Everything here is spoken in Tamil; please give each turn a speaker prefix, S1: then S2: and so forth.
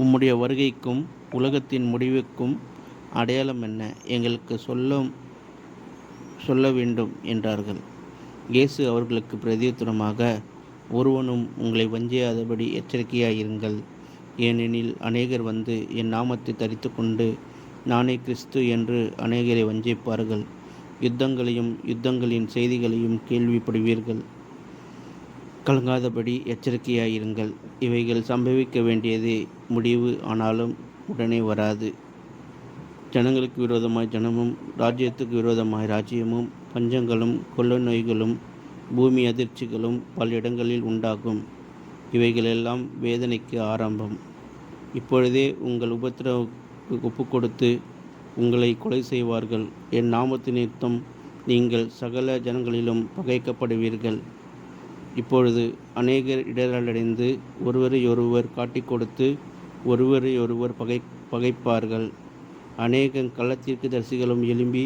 S1: உம்முடைய வருகைக்கும் உலகத்தின் முடிவுக்கும் அடையாளம் என்ன? எங்களுக்கு சொல்ல சொல்ல வேண்டும் என்றார்கள். இயேசு அவர்களுக்கு பிரதியுத்தரமாக ஒருவனும் உங்களை வஞ்சியாதபடி எச்சரிக்கையாயிருங்கள். ஏனெனில் அநேகர் வந்து என் நாமத்தை தரித்து கொண்டு நானே கிறிஸ்து என்று அநேகரை வஞ்சிப்பார்கள். யுத்தங்களையும் யுத்தங்களின் செய்திகளையும் கேள்விப்படுவீர்கள். கலங்காதபடி எச்சரிக்கையாயிருங்கள். இவைகள் சம்பவிக்க வேண்டியதே முடிவு. ஆனாலும் உடனே வராது. ஜனங்களுக்கு விரோதமாய் ஜனமும் ராஜ்யத்துக்கு விரோதமாய் ராஜ்யமும் பஞ்சங்களும் கொள்ள நோய்களும் பூமி அதிர்ச்சிகளும் பல இடங்களில் உண்டாகும். இவைகளெல்லாம் வேதனைக்கு ஆரம்பம். இப்பொழுதே உங்கள் உபத்திரவுக்கு ஒப்பு கொடுத்து உங்களை கொலை செய்வார்கள். என் நாமத்து நிமித்தம் நீங்கள் சகல ஜனங்களிலும் பகைக்கப்படுவீர்கள். இப்பொழுது அநேகர் இடரலடைந்து ஒருவரையொருவர் காட்டிக் கொடுத்து ஒருவரையொருவர் பகை பகைப்பார்கள். அநேக கள்ளத்திற்கு தரிசிகளும் எழும்பி